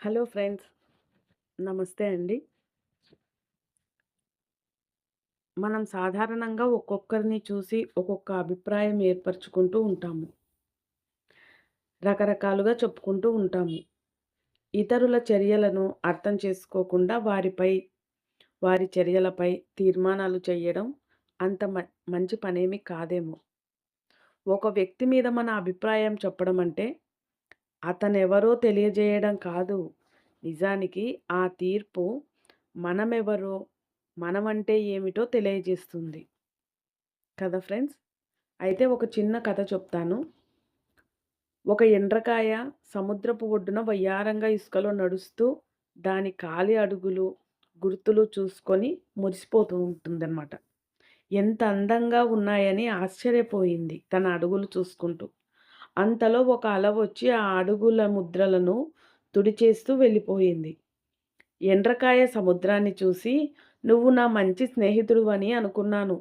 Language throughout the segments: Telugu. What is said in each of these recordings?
Hello friends. నమస్తే అండి. మనం సాధారణంగా ఒక్కొక్కరిని చూసి ఒక్కొక్క అభిప్రాయం ఏర్పరచుకుంటూ ఉంటాము. రకరకాలుగా చెప్పుకుంటూ ఉంటాము. ఇతరుల చర్యలను అర్థం చేసుకోకుండా వారిపై, వారి చర్యలపై తీర్మానాలు చేయడం అంత మ మంచి పనేమి కాదేమో! ఒక వ్యక్తి మీద మన అభిప్రాయం చెప్పడం అంటే, అతనెవరో తెలియజేయడం కాదు. నిజానికి ఆ తీర్పు మనమెవరో, మనమంటే ఏమిటో తెలియజేస్తుంది. కదా ఫ్రెండ్స్! అయితే ఒక చిన్న కథ చెప్తాను. ఒక ఎండ్రకాయ సముద్రపు ఒడ్డున వయ్యారంగా ఇసుకలో నడుస్తూ దాని కాలి అడుగులు, గుర్తులు చూసుకొని మురిసిపోతూ ఉంటుందన్నమాట. ఎంత అందంగా ఉన్నాయని ఆశ్చర్యపోయింది తన అడుగులు చూసుకుంటూ. అంతలో ఒక అల వచ్చి ఆ అడుగుల ముద్రలను తుడిచేస్తూ వెళ్ళిపోయింది. ఎండ్రకాయ సముద్రాన్ని చూసి నువ్వు నా మంచి స్నేహితుడివని అనుకున్నాను.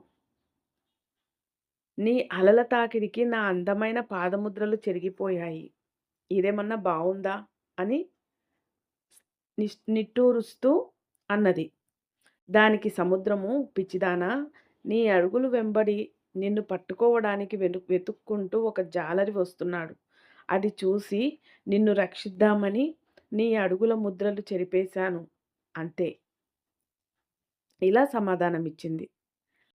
నీ అలల తాకిడికి నా అందమైన పాదముద్రలు చెరిగిపోయాయి. ఇదేమన్నా బాగుందా అని నిట్టూరుస్తూ అన్నది. దానికి సముద్రము పిచ్చిదానా! నీ అడుగులు వెంబడి నిన్ను పట్టుకోవడానికి వెను వెతుక్కుంటూ ఒక జాలరి వస్తున్నాడు. అది చూసి నిన్ను రక్షిద్దామని నీ అడుగుల ముద్రలు చెరిపేశాను అంతే. ఇలా సమాధానమిచ్చింది.